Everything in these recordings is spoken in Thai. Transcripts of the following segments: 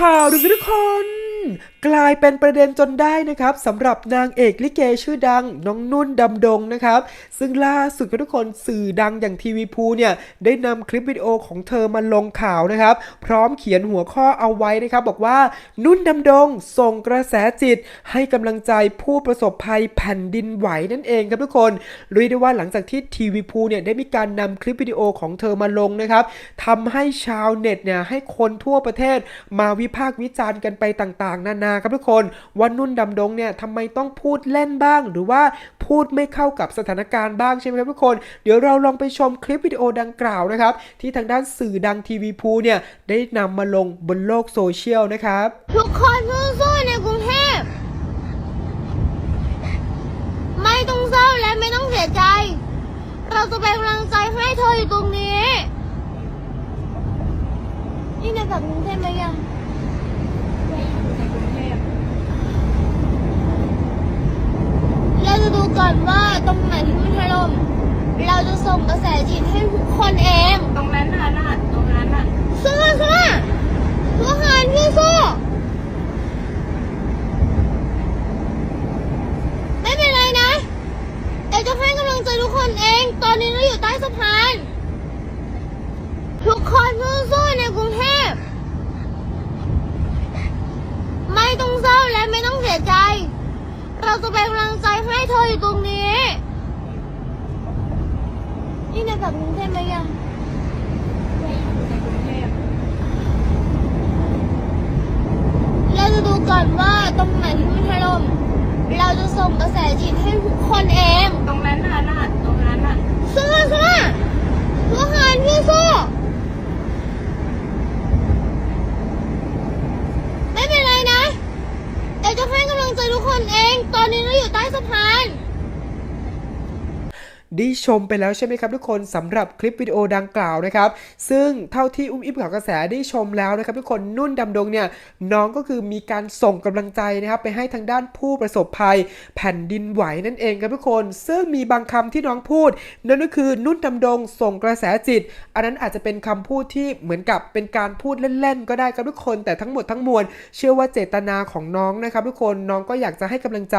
ข่าวดึงทุกคน กลายเป็นประเด็นจนได้นะครับสำหรับนางเอกลิเกชื่อดังน้องนุ่นดำดงนะครับ ซึ่งล่าสุดทุกคนสื่อดังอย่างทีวีพูเนี่ยได้นำคลิปวิดีโอของเธอมาลงข่าวนะครับ พร้อมเขียนหัวข้อเอาไว้นะครับ บอกว่านุ่นดำดงส่งกระแสจิต ให้กำลังใจผู้ประสบภัยแผ่นดินไหวนั่นเองครับทุกคนเรียได้ว่าหลังจากที่ทีวีพูเนี่ยได้มีการนำคลิปวิดีโอของเธอมาลงนะครับทำให้ชาวเน็ตเนี่ยให้คนทั่วประเทศมาวิพากษ์วิจารณ์กันไปต่างๆ นานาครับทุกคนว่านุ่นดำดงเนี่ยทำไมต้องพูดเล่นบ้าง หรือว่าพูดไม่เข้ากับสถานการณ์บ้างใช่ไหมครับทุกคน เดี๋ยวเราลองไปชมคลิปวิดีโอดังกล่าวนะครับ ที่ทางด้านสื่อดังทีวีพูเนี่ยได้นำมาลงบนโลกโซเชียลนะครับ ทุกคนสู้ๆในกรุงเทพไม่ต้องเศร้าและไม่ต้องเสียใจ เราจะเป็นกำลังใจให้เธออยู่ตรงนี้ นี่ในกับกรุงเทพไหมยังเราจะดูก่อนว่าต รงไหนที่มันถล่มเราจะส่งกระแสจิตให้ทุกคนเอง ตรงนั้นน่ะน่ะตรงนั้นน่ะสู้สู้ทุกคนสู้สู้ไม่เป็นไรนะเดี๋ยวจะให้กำลังใจทุกคนเอง ตอนนี้เราอยู่ใต้สะพาน ทุกคนสู้สู้ในกรุงเทพ ไม่ต้องเศร้าและไม่ต้องเสียใจ เราจะเป็นกำลังใจให้เธออยู่ตรงนี้ นี่ในกับกรุงเทพไหมยังเราจะดูก่อนว่าตรงไหนที่มันถล่มเราจะส่งกระแสจิตให้ทุกคนเอง ตรงนั้นน่ะน่ะตรงนั้นน่ะ สู้สู้ทุกคนสู้สู้ไม่เป็นไรนะเดี๋ยวจะให้กำลังใจทุกค นเอง ตอนนี้เราอยู่ใต้สะพาน ได้ชมไปแล้วใช่ไหมครับทุกคนสำหรับคลิปวิดีโอดังกล่าวนะครับ ซึ่งเท่าที่อุ้มอิบข่าวกระแสได้ชมแล้วนะครับทุกคนนุ่นดำดงเนี่ยน้องก็คือมีการส่งกำลังใจนะครับไปให้ทางด้านผู้ประสบภัย แผ่นดินไหวนั่นเองครับทุกคน ซึ่งมีบางคำที่น้องพูด นั่นก็คือนุ่นดำดงส่งกระแสจิต อันนั้นอาจจะเป็นคำพูดที่เหมือนกับเป็นการพูดเล่นๆก็ได้ครับทุกคน แต่ทั้งหมดทั้งมวลเชื่อว่าเจตนาของน้องนะครับทุกคนน้องก็อยากจะให้กำลังใจ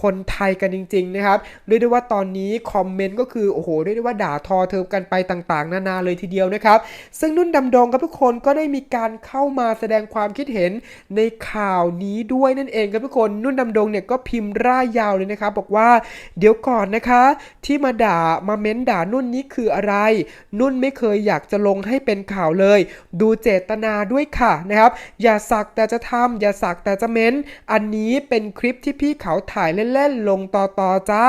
คนไทยกันจริง ๆ นะครับเรียกได้ว่าตอนนี้คอมเมนต์ก็คือโอ้โหเรียกได้ว่าด่าทอเธอกันไปต่างๆ นานาเลยทีเดียวนะครับ ซึ่งนุ่นดำดงครับทุกคนก็ได้มีการเข้ามาแสดงความคิดเห็นในข่าวนี้ด้วยนั่นเองครับทุกคนนุ่นดำดงเนี่ยก็พิมพ์ร่ายยาวเลยนะครับบอกว่าเดี๋ยวก่อนนะคะ ที่มาด่ามาเม้นด่านุ่นนี้คืออะไร นุ่นไม่เคยอยากจะลงให้เป็นข่าวเลย ดูเจตนาด้วยค่ะนะครับ อย่าสักแต่จะทำอย่าสักแต่จะเม้น อันนี้เป็นคลิปที่พี่เขาถ่ายเล่นๆลงต่อๆจ้า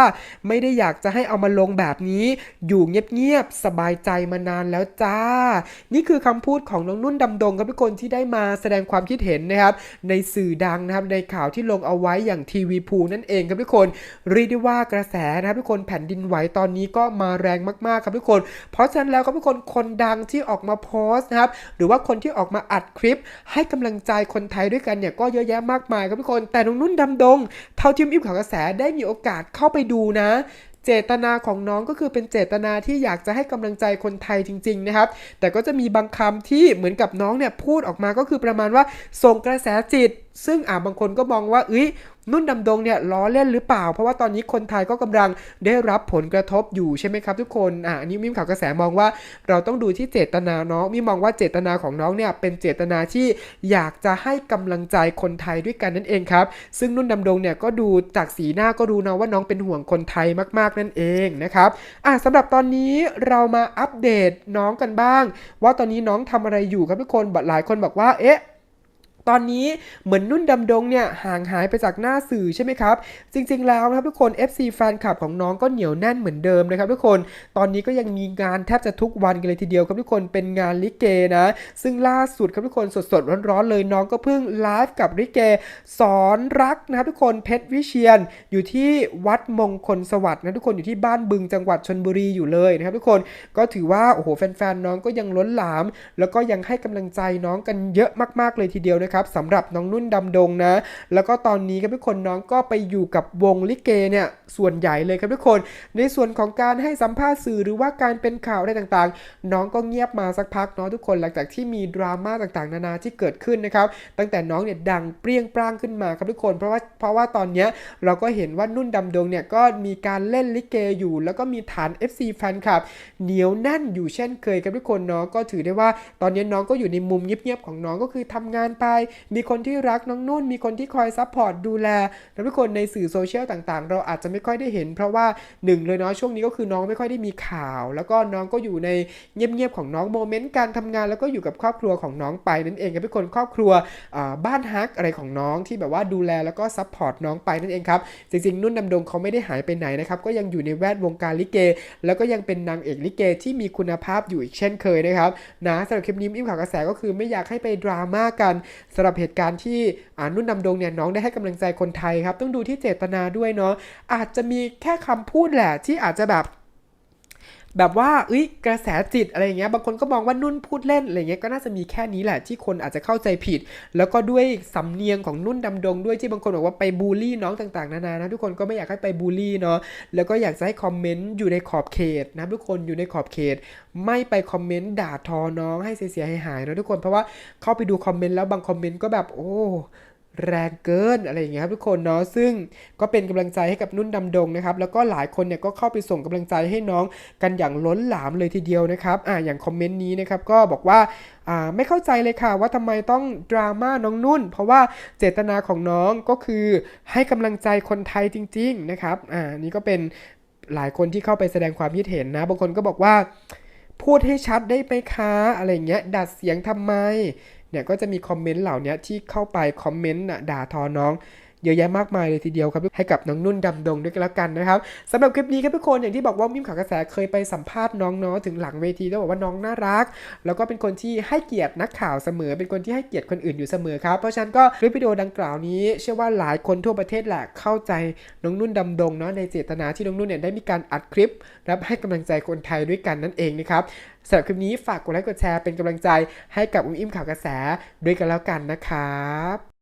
ไม่ได้อยากจะให้เอามาลงแบบนี้ อยู่เงียบๆสบายใจมานานแล้วจ้า นี่คือคำพูดของน้องนุ่นดำดงครับทุกคนที่ได้มาแสดงความคิดเห็นนะครับ ในสื่อดังนะครับในข่าวที่ลงเอาไว้อย่างทีวีพูนั่นเองครับทุกคนเรียกได้ว่ากระแสนะครับทุกคนแผ่นดินไหวตอนนี้ก็มาแรงมากๆครับทุกคน เพราะฉะนั้นแล้วครับทุกคนคนดังที่ออกมาโพสต์นะครับหรือว่าคนที่ออกมาอัดคลิป ให้กำลังใจคนไทยด้วยกันเนี่ยก็เยอะแยะมากมายครับทุกคน แต่น้องนุ่นดำดง เท่าที่อิมข่าวกระแสได้มีโอกาสเข้าไปดูนะ เจตนาของน้องก็คือเป็นเจตนาที่อยากจะให้กำลังใจคนไทยจริง ๆ นะครับ แต่ก็จะมีบางคำที่เหมือนกับน้องเนี่ยพูดออกมาก็คือประมาณว่าส่งกระแสจิต ซึ่งอ่าบางคนก็มองว่าเอ้ยนุ่นดำดงเนี่ยล้อเล่นหรือเปล่า เพราะว่าตอนนี้คนไทยก็กำลังได้รับผลกระทบอยู่ใช่ไหมครับทุกคนอ่าอันนี้มิมข่าวกระแสมองว่าเราต้องดูที่เจตนาน้องมิมองว่าเจตนาของน้องเนี่ยเป็นเจตนาที่อยากจะให้กำลังใจคนไทยด้วยกันนั่นเองครับ ซึ่งนุ่นดำดงเนี่ยก็ดูจากสีหน้าก็รู้นะว่าน้องเป็นห่วงคนไทยมากๆนั่นเองนะครับอะสำหรับตอนนี้เรามาอัปเดตน้องกันบ้าง ว่าตอนนี้น้องทำอะไรอยู่ครับทุกคนหลายคนบอกว่าเอ๊ะ ตอนนี้เหมือนนุ่นดำดงเนี่ยห่างหายไปจากหน้าสื่อใช่ไหมครับ จริง ๆ แล้วนะครับทุกคน FC แฟนคลับของน้องก็เหนียวแน่นเหมือนเดิมนะครับทุกคน ตอนนี้ก็ยังมีงานแทบจะทุกวันกันเลยทีเดียวครับทุกคน เป็นงานลิเกนะ ซึ่งล่าสุดครับทุกคนสดๆร้อนๆเลยน้องก็เพิ่งไลฟ์กับลิเก สอนรักนะครับทุกคนเพชรวิเชียนอยู่ที่วัดมงคลสวัสดิ์นะทุกคนอยู่ที่บ้านบึงจังหวัดชนบุรีอยู่เลยนะครับทุกคนก็ถือว่าโอ้โหแฟนๆน้องก็ยังล้นหลาม แล้วก็ยังให้กำลังใจน้องกันเยอะมากๆเลยทีเดียวนะครับนะครับสำหรับน้องนุ่นดำดงนะ แล้วก็ตอนนี้ครับทุกคนน้องก็ไปอยู่กับวงลิเกเนี่ยส่วนใหญ่เลยครับทุกคน ในส่วนของการให้สัมภาษณ์สื่อหรือว่าการเป็นข่าวอะไรต่างๆ น้องก็เงียบมาสักพักเนาะทุกคนหลังจากที่มีดราม่าต่างๆ นานาที่เกิดขึ้นนะครับตั้งแต่น้องเนี่ยดังเปรี้ยงปร้างขึ้นมาครับทุกคนเพราะว่าเพราะว่าตอนเนี้ยเราก็เห็นว่านุ่นดำดงเนี่ยก็มีการเล่นลิเกอยู่ แล้วก็มีฐาน FC แฟนคลับเหนียวแน่นอยู่เช่นเคยครับทุกคนเนาะก็ถือได้ว่าตอนนี้น้องก็อยู่ในมุมเงียบๆของน้องก็คือทำงานไปมีคนที่รักน้องนุ่น มีคนที่คอยซัพพอร์ตดูแล แล้วทุกคนในสื่อโซเชียลต่างๆ เราอาจจะไม่ค่อยได้เห็น เพราะว่าหนึ่งเลยเนาะช่วงนี้ก็คือน้องไม่ค่อยได้มีข่าว แล้วก็น้องก็อยู่ในเงียบๆของน้องโมเมนต์การทำงาน แล้วก็อยู่กับครอบครัวของน้องไปนั่นเองครับทุกคนครอบครัวบ้านฮักอะไรของน้องที่แบบว่าดูแลแล้วก็ซัพพอร์ตน้องไปนั่นเองครับจริงๆนุ่นดำดงเขาไม่ได้หายไปไหนนะครับก็ยังอยู่ในแวดวงการลิเก แล้วก็ยังเป็นนางเอกลิเกที่มีคุณภาพอยู่อีกเช่นเคยนะครับนะสำหรับคลิปนี้อิมข่าวกระแสก็คือไม่อยากให้ไปดราม่ากันสำหรับเหตุการณ์ที่อนุ่นดำดงเนี่ยน้องได้ให้กำลังใจคนไทยครับ ต้องดูที่เจตนาด้วยเนาะอาจจะมีแค่คำพูดแหละที่อาจจะแบบ แบบว่าเอ้ยกระแสจิตอะไรอย่างเงี้ยบางคนก็มองว่านุ่นพูดเล่นอะไรเงี้ยก็น่าจะมีแค่นี้แหละที่คนอาจจะเข้าใจผิด แล้วก็ด้วยสำเนียงของนุ่นดำดงด้วยที่บางคนบอกว่าไปบูลลี่น้องต่างๆนานานะทุกคนก็ไม่อยากให้ไปบูลลี่เนาะแล้วก็อยากจะให้คอมเมนต์อยู่ในขอบเขตนะทุกคนอยู่ในขอบเขต ไม่ไปคอมเมนต์ด่าทอน้องให้เสียหายๆนะทุกคนเพราะว่าเข้าไปดูคอมเมนต์แล้วบางคอมเมนต์ก็แบบโอ้ แรงเกินอะไรอย่างเงี้ยครับทุกคนเนาะซึ่งก็เป็นกำลังใจให้กับนุ่นดำดงนะครับแล้วก็หลายคนเนี่ยก็เข้าไปส่งกำลังใจให้น้องกันอย่างล้นหลามเลยทีเดียวนะครับอ่าอย่างคอมเมนต์นี้นะครับก็บอกว่าอ่าไม่เข้าใจเลยค่ะว่าทำไมต้องดราม่าน้องนุ่น เพราะว่าเจตนาของน้องก็คือให้กำลังใจคนไทยจริง ๆนะครับอ่านี่ก็เป็นหลายคนที่เข้าไปแสดงความคิดเห็นนะบางคนก็บอกว่าพูดให้ชัดได้ไหมคะ อะไรเงี้ย ดัดเสียงทำไม เนี่ยก็จะมีคอมเมนต์เหล่านี้ที่เข้าไปคอมเมนต์ด่าทอน้อง เยอะแยะมากมายเลยทีเดียวครับให้กับน้องนุ่นดำดงด้วยกันแล้วกันนะครับสำหรับคลิปนี้ครับทุกคนอย่างที่บอกว่ามิมข่าวกระแสเคยไปสัมภาษณ์น้องเนาะถึงหลังเวทีแล้วบอกว่าน้องน่ารัก แล้วก็เป็นคนที่ให้เกียรตินักข่าวเสมอ เป็นคนที่ให้เกียรติคนอื่นอยู่เสมอครับเพราะฉะนั้นก็คลิปวิดีโอดังกล่าวนี้ เชื่อว่าหลายคนทั่วประเทศแหละเข้าใจน้องนุ่นดำดงเนาะในเจตนาที่น้องนุ่นเนี่ยได้มีการอัดคลิปรับให้กำลังใจคนไทยด้วยกันนั่นเองนะครับสำหรับคลิปนี้ฝากกดไลค์กดแชร์เป็นกำลังใจให้กับอุ้มอิ่มข่าวกระแสด้วยกันแล้วกันนะครับ